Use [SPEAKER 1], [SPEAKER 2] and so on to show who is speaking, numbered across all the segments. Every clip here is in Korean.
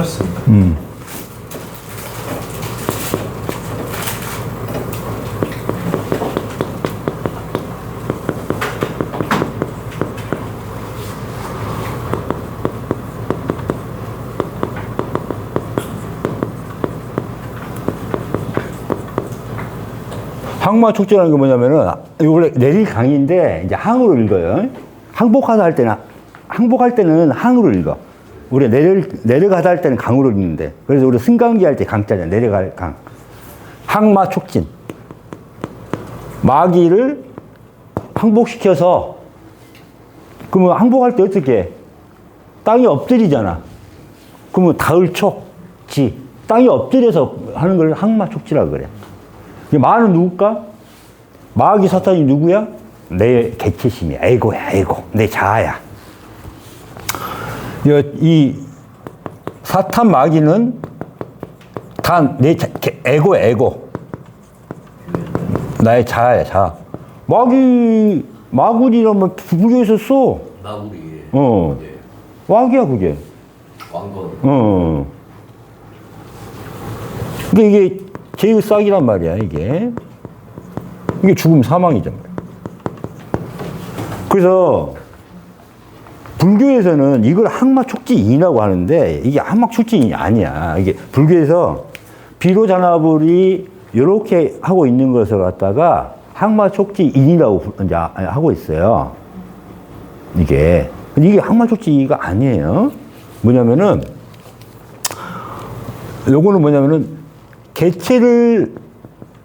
[SPEAKER 1] 펴졌습니다.
[SPEAKER 2] 음. 항마 축제라는 게 뭐냐면은 원래 내릴 강인데 이제 항으로 읽어요. 항복하다 할 때는 항복할 때는 항으로 읽어. 우리 내려 내려가다 할 때는 강으로 읽는데 그래서 우리 승강기 할 때 강자잖아 내려갈 강. 항마 촉진. 마귀를 항복시켜서 그러면 항복할 때 어떻게 해? 땅이 엎드리잖아. 그러면 다을촉지 땅이 엎드려서 하는 걸 항마 촉지라 그래. 이 마는 누굴까? 마귀 사탄이 누구야? 내 개체심이야. 에고야, 에고. 내 자아야. 이- 이 사탄 마귀는 다내 에고야, 에고. 나의 자아야, 자아. 마귀, 마구리라면 불교에서 써.
[SPEAKER 3] 나구리.
[SPEAKER 2] 어.
[SPEAKER 3] 예.
[SPEAKER 2] 마귀야, 그게.
[SPEAKER 3] 왕건.
[SPEAKER 2] 어. 근데 이게 제일 싹이란 말이야, 이게. 이게 죽음 사망이잖아. 그래서 불교에서는 이걸 항마 촉지인이라고 하는데 이게 항마 촉지인이 아니야. 이게 불교에서 비로자나불이 이렇게 하고 있는 것을 갖다가 항마 촉지인이라고 이제 하고 있어요. 이게. 근데 이게 항마 촉지가 아니에요. 뭐냐면은 요거는 뭐냐면은 개체를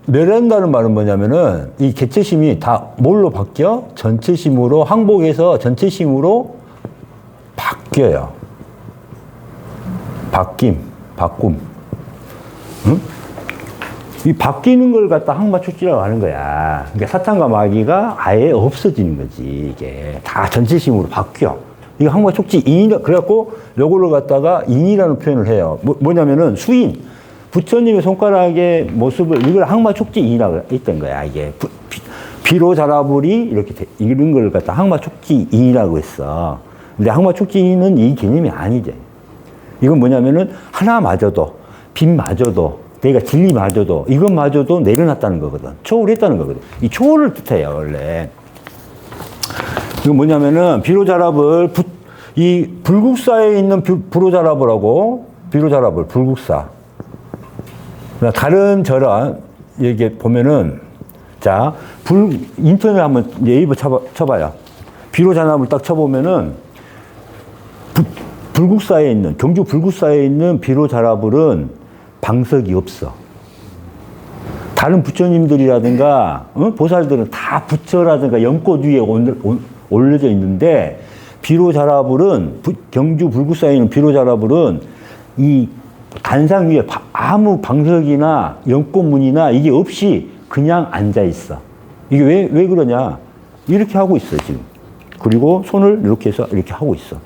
[SPEAKER 2] 멸한다는 말은 뭐냐면은 이 개체심이 다 뭘로 바뀌어? 전체심으로 항복해서 전체심으로 바뀌어요. 바뀜, 바꿈. 응? 이 바뀌는 걸 갖다 항마촉지라고 하는 거야. 그러니까 사탄과 마귀가 아예 없어지는 거지. 이게 다 전체심으로 바뀌어. 이거 항마촉지 인이라 그래갖고 요거를 갖다가 인이라는 표현을 해요. 뭐, 뭐냐면은 수인 부처님의 손가락의 모습을 이걸 항마촉지 인이라고 했던 거야. 이게 비로 자라불이 이렇게 돼- 이런 걸 갖다 항마촉지 인이라고 했어. 근데 항마촉지 인은 이 개념이 아니지. 이건 뭐냐면은 하나마저도 빛마저도 내가 진리마저도 이것마저도 내려놨다는 거거든. 초월했다는 거거든. 이 초월을 뜻해요 원래. 이건 뭐냐면은 비로자랍을 부- 이 불국사에 있는 비- 불호자랍을 하고 비로자랍을 불국사. 그러니까 다른 절은 이게 보면은 자 불 인터넷 한번 네이버 쳐봐, 쳐봐요. 비로자랍을 딱 쳐보면은 불국사에 있는 경주 불국사에 있는 비로 자라불은 방석이 없어. 다른 부처님들이라든가 어? 보살들은 다 부처라든가 연꽃 위에 올려져 있는데 비로 자라불은 부- 경주 불국사에 있는 비로 자라불은 이 단상 위에 바- 아무 방석이나 연꽃문이나 이게 없이 그냥 앉아 있어. 이게 왜, 왜 그러냐? 이렇게 하고 있어, 지금. 그리고 손을 이렇게 해서 이렇게 하고 있어.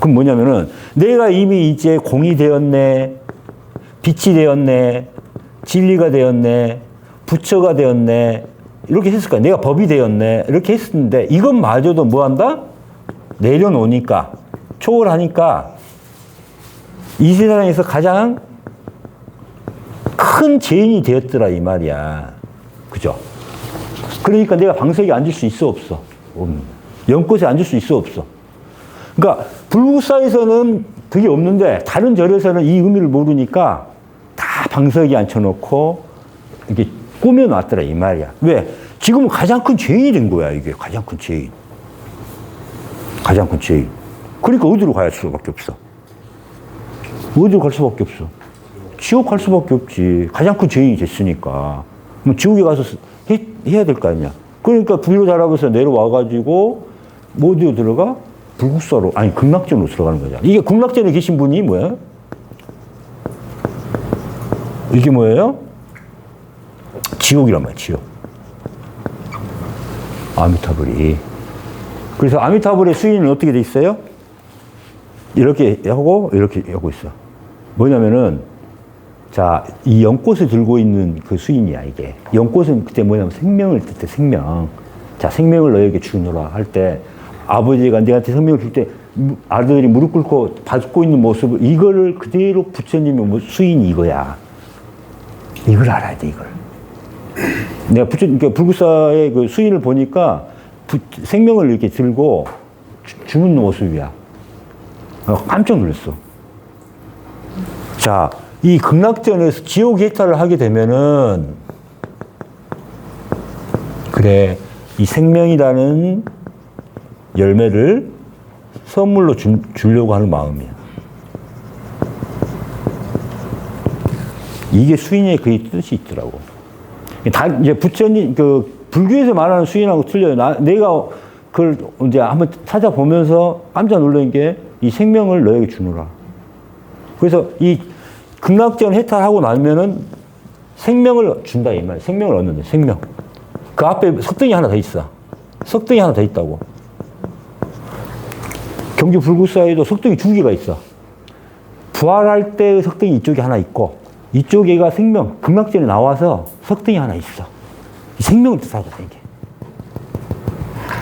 [SPEAKER 2] 그럼 뭐냐면은 내가 이미 이제 공이 되었네, 빛이 되었네, 진리가 되었네, 부처가 되었네, 이렇게 했을 거야. 내가 법이 되었네, 이렇게 했었는데 이것마저도 뭐 한다? 내려놓으니까, 초월하니까 이 세상에서 가장 큰 죄인이 되었더라, 이 말이야. 그죠? 그러니까 내가 방석에 앉을 수 있어, 없어? 없는. 연꽃에 앉을 수 있어, 없어? 그러니까 불국사에서는 그게 없는데 다른 절에서는 이 의미를 모르니까 다 방석에 앉혀놓고 이렇게 꾸며놨더라 이 말이야. 왜? 지금은 가장 큰 죄인이 된 거야 이게 가장 큰 죄인. 가장 큰 죄인. 그러니까 어디로 가야 수밖에 없어. 어디로 갈 수밖에 없어. 지옥 갈 수밖에 없지. 가장 큰 죄인이 됐으니까. 그럼 지옥에 가서 해, 해야 될 거 아니야. 그러니까 불로 자라면서 내려와가지고 뭐 어디로 들어가? 불국사로, 아니, 극락전으로 들어가는 거잖아. 이게 극락전에 계신 분이 뭐야? 이게 뭐예요? 지옥이란 말이야, 지옥. 아미타불이. 그래서 아미타불의 수인은 어떻게 돼 있어요? 이렇게 하고, 이렇게 하고 있어. 뭐냐면은, 자, 이 연꽃을 들고 있는 그 수인이야, 이게. 연꽃은 그때 뭐냐면 생명을 뜻해, 생명. 자, 생명을 너에게 주노라 할 때, 아버지가 내한테 생명을 줄 때, 무- 아들이 무릎 꿇고 받고 있는 모습을 이거를 그대로 부처님의 뭐 수인이 이거야. 이걸 알아야 돼 이걸. 내가 부처 그러니까 불구사의 그 수인을 보니까 부- 생명을 이렇게 들고 주- 주는 모습이야. 어, 깜짝 놀랐어. 자, 이 극락전에서 지옥 해탈을 하게 되면은 그래 이 생명이라는 열매를 선물로 주, 주려고 하는 마음이야. 이게 수인의 그 뜻이 있더라고. 다 이제 부처님 그 불교에서 말하는 수인하고 틀려요. 나, 내가 그걸 이제 한번 찾아보면서 깜짝 놀란 게 이 생명을 너에게 주노라. 그래서 이 극락전 해탈하고 나면은 생명을 준다 이 말. 생명을 얻는다. 생명. 그 앞에 석등이 하나 더 있어. 석등이 하나 더 있다고. 경주 불구사에도 석등이 두 개가 있어. 부활할 때의 석등이 이쪽에 하나 있고 이쪽에가 생명, 극락전에 나와서 석등이 하나 있어. 이 생명을 뜻하거든 이게.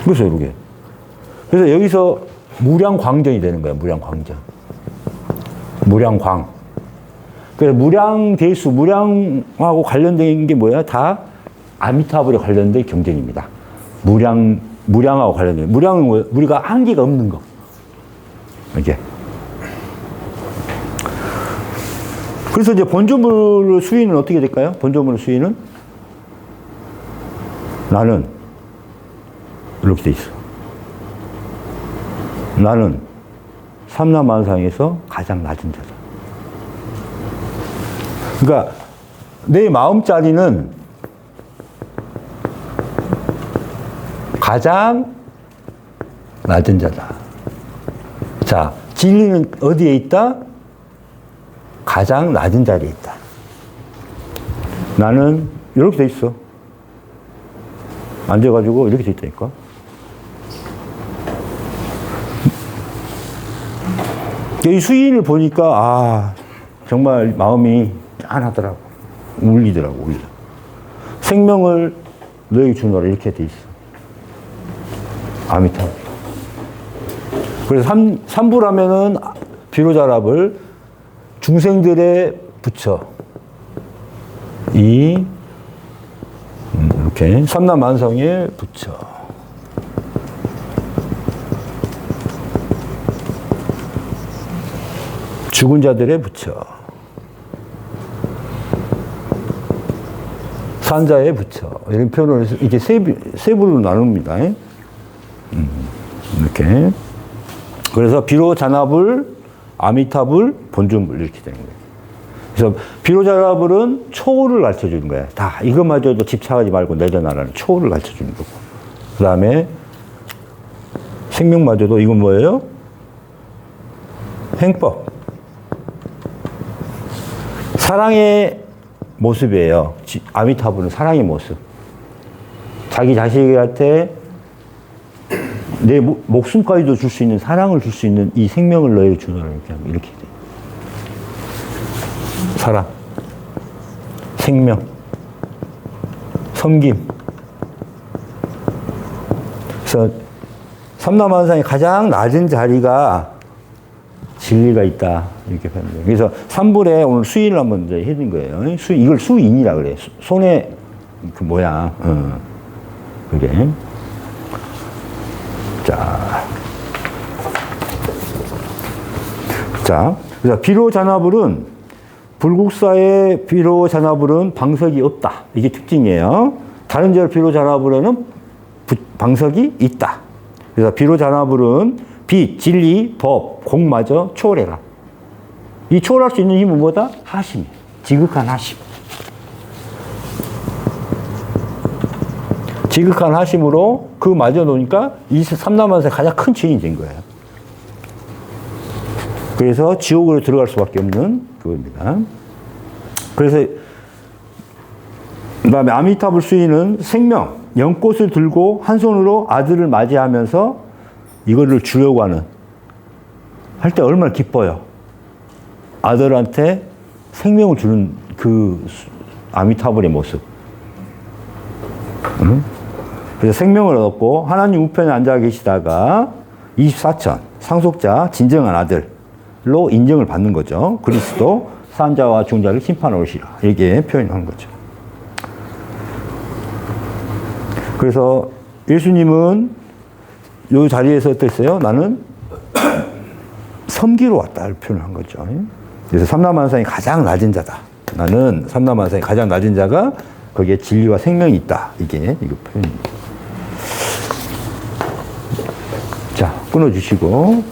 [SPEAKER 2] 그래서 이렇게. 그래서 여기서 무량광전이 되는 거야. 무량광전. 무량광. 그래서 무량대수, 무량하고 관련된 게 뭐야? 다 아미타불에 관련된 경전입니다. 무량, 무량하고 관련된. 무량은 뭐야? 우리가 한계가 없는 거. 이게. 그래서 이제 본조물 수위는 어떻게 될까요? 본조물 수위는 나는 이렇게 돼 있어. 나는 삼라만상에서 가장 낮은 자다. 그러니까 내 마음자리는 가장 낮은 자다. 자, 진리는 어디에 있다? 가장 낮은 자리에 있다. 나는 이렇게 돼 있어. 앉아가지고 이렇게 돼 있다니까. 이 수인을 보니까 아 정말 마음이 짠하더라고 울리더라고 울려 생명을 너에게 주노라 이렇게 돼 있어 아미타 그래서 삼, 삼부라면은 비로자랍을 중생들의 부처 이 음, 이렇게 삼남 만성의 부처 죽은 자들의 부처. 산자의 부처. 이런 표현을 이렇게 세, 부- 세 부로 나눕니다. 음, 이렇게. 그래서 비로 잔압을, 아미타불, 본尊불 이렇게 되는 거예요. 그래서 비로 잔압을은 초를 가르쳐 주는 거야. 다 이것마저도 집착하지 말고 내려놔라는 초를 가르쳐 주는 거고. 그 다음에 생명마저도 이건 뭐예요? 행법. 사랑의 모습이에요. 지- 아미타불은 사랑의 모습. 자기 자식한테 내 모- 목숨까지도 줄 수 있는 사랑을 줄 수 있는 이 생명을 너에게 주노라 이렇게 하면 이렇게 돼. 사랑, 생명, 섬김. 그래서 삼남한상의 가장 낮은 자리가 진리가 있다. 이렇게 거예요. 그래서 삼불에 오늘 수인을 한번 이제 해준 거예요. 수, 이걸 수인이라 그래. 수- 손의 그 모양. 어. 그게. 자. 자. 그래서 비로잔화불은 불국사의 비로잔화불은 방석이 없다. 이게 특징이에요. 다른 절 비로잔화불에는 부- 방석이 있다. 그래서 비로잔화불은 빛, 진리, 법, 공마저 초월해라. 이 초월할 수 있는 힘은 뭐다? 하심. 지극한 하심. 지극한 하심으로 그 맞아 놓으니까 이 삼남한세 가장 큰 죄인이 된 거예요. 그래서 지옥으로 들어갈 수밖에 없는 그겁니다. 그래서 그 다음에 아미타불 수인은 생명, 연꽃을 들고 한 손으로 아들을 맞이하면서 이거를 주려고 하는 할 때 얼마나 기뻐요. 아들한테 생명을 주는 그 수- 아미타불의 모습. 응? 그래서 생명을 얻고 하나님 우편에 앉아 계시다가 24천, 상속자, 진정한 아들로 인정을 받는 거죠. 그리스도 산자와 중자를 심판하러 오시라. 이렇게 표현하는 거죠. 그래서 예수님은 이 자리에서 어땠어요? 나는 섬기러 왔다. 이렇게 표현한 거죠. 그래서 삼라만상이 가장 낮은 자다. 나는 삼라만상이 가장 낮은 자가 거기에 진리와 생명이 있다. 이게 이거 표현입니다. 자, 끊어주시고.